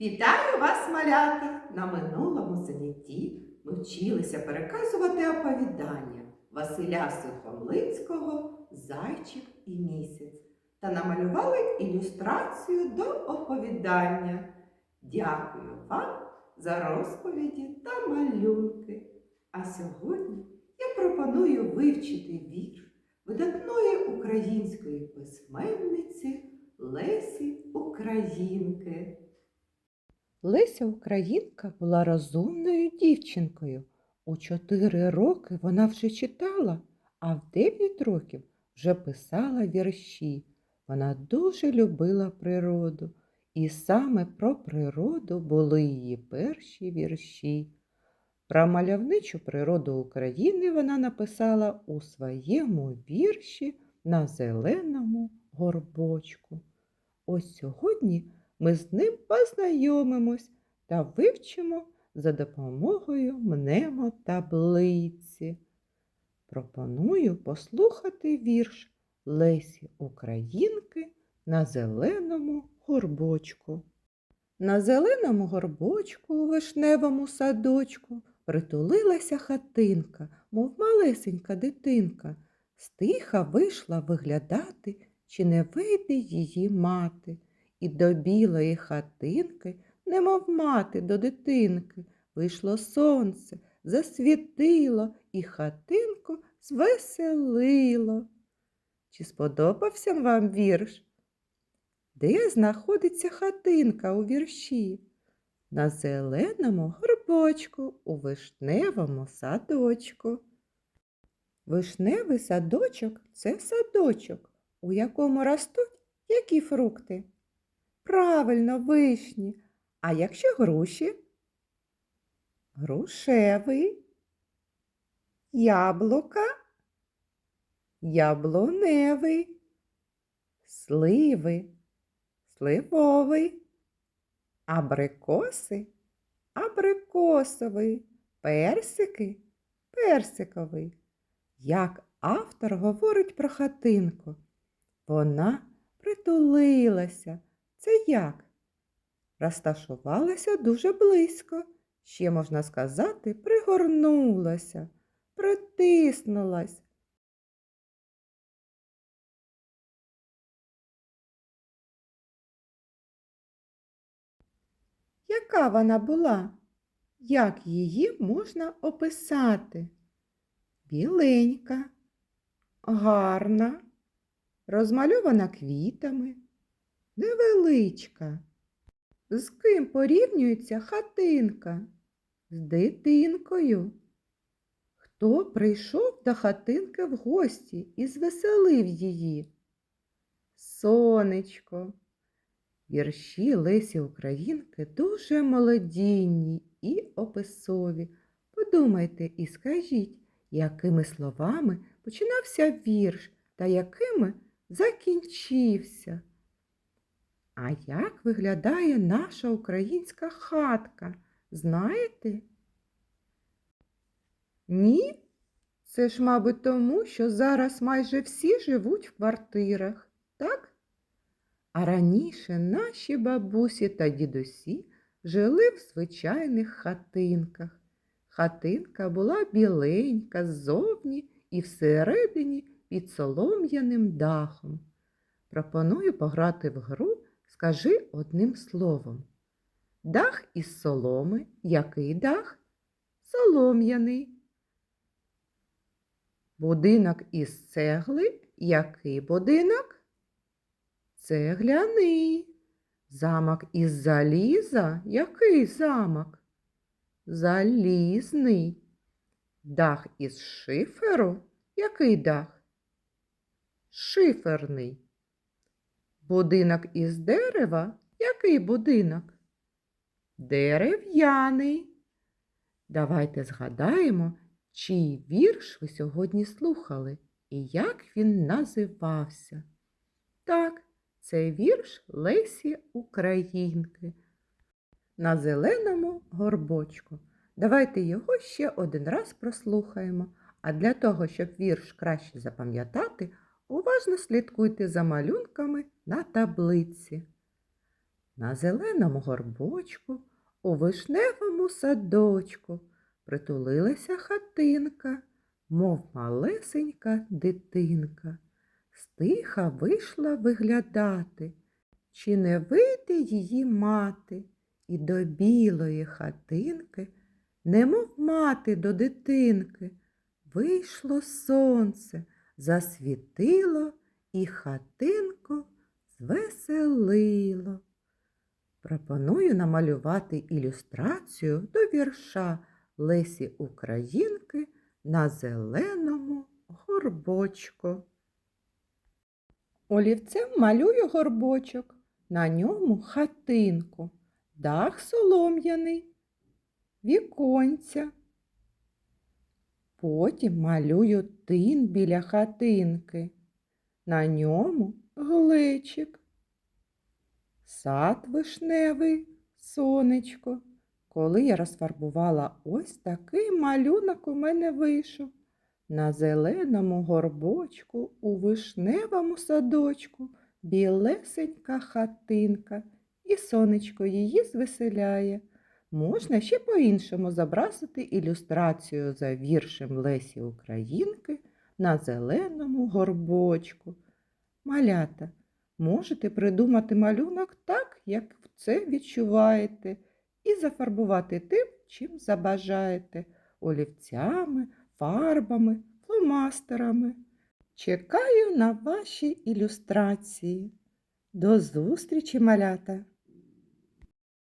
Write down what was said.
Вітаю вас, малята! На минулому занятті ми вчилися переказувати оповідання Василя Сухомлинського Зайчик і місяць та намалювали ілюстрацію до оповідання. Дякую вам за розповіді та малюнки. А сьогодні я пропоную вивчити вірш видатної української письменниці Лесі Українки. Леся Українка була розумною дівчинкою. У чотири роки вона вже читала, а в дев'ять років вже писала вірші. Вона дуже любила природу, і саме про природу були її перші вірші. Про мальовничу природу України вона написала у своєму вірші на зеленому горбочку. Ось сьогодні ми з ним познайомимось та вивчимо за допомогою мнемотаблиці. Пропоную послухати вірш Лесі Українки на зеленому горбочку. На зеленому горбочку у вишневому садочку притулилася хатинка, мов малесенька дитинка. Стиха вийшла виглядати, чи не вийде її мати. І до білої хатинки, немов мати до дитинки, вийшло сонце, засвітило і хатинку звеселило. Чи сподобався вам вірш? Де знаходиться хатинка у вірші? На зеленому горбочку у вишневому садочку. Вишневий садочок це садочок, у якому ростуть які фрукти? Правильно, вишні. А якщо груші? Грушевий. Яблука. Яблуневий. Сливи. Сливовий. Абрикоси. Абрикосовий. Персики. Персиковий. Як автор говорить про хатинку, вона притулилася. Це як? Розташувалася дуже близько. Ще можна сказати, пригорнулася, притиснулась. Яка вона була? Як її можна описати? Біленька, гарна, розмальована квітами, невеличка. З ким порівнюється хатинка? З дитинкою. Хто прийшов до хатинки в гості і звеселив її? Сонечко. Вірші Лесі Українки дуже молодінні і описові. Подумайте і скажіть, якими словами починався вірш та якими закінчився. А як виглядає наша українська хатка? Знаєте? Ні? Це ж, мабуть, тому, що зараз майже всі живуть в квартирах, так? А раніше наші бабусі та дідусі жили в звичайних хатинках. Хатинка була біленька ззовні і всередині під солом'яним дахом. Пропоную пограти в гру Скажи одним словом. Дах із соломи. Який дах? Солом'яний. Будинок із цегли. Який будинок? Цегляний. Замок із заліза. Який замок? Залізний. Дах із шиферу. Який дах? Шиферний. Будинок із дерева? Який будинок? Дерев'яний. Давайте згадаємо, чий вірш ви сьогодні слухали і як він називався. Так, це вірш Лесі Українки. На зеленому горбочку. Давайте його ще один раз прослухаємо. А для того, щоб вірш краще запам'ятати, уважно слідкуйте за малюнками на таблиці. На зеленому горбочку, у вишневому садочку притулилася хатинка, мов малесенька дитинка. Стиха вийшла виглядати, чи не вийде її мати, і до білої хатинки, немов мати до дитинки, вийшло сонце, засвітило і хатинку звеселило. Пропоную намалювати ілюстрацію до вірша Лесі Українки на зеленому горбочку. Олівцем малюю горбочок, на ньому хатинку, дах солом'яний, віконця. Потім малюю тин біля хатинки, на ньому глечик. Сад вишневий, сонечко. Коли я розфарбувала ось такий малюнок у мене вийшов. На зеленому горбочку у вишневому садочку білесенька хатинка, і сонечко її звеселяє. Можна ще по-іншому зобразити ілюстрацію за віршем Лесі Українки на зеленому горбочку. Малята, можете придумати малюнок так, як це відчуваєте, і зафарбувати тим, чим забажаєте олівцями, фарбами, фломастерами. Чекаю на ваші ілюстрації. До зустрічі, малята!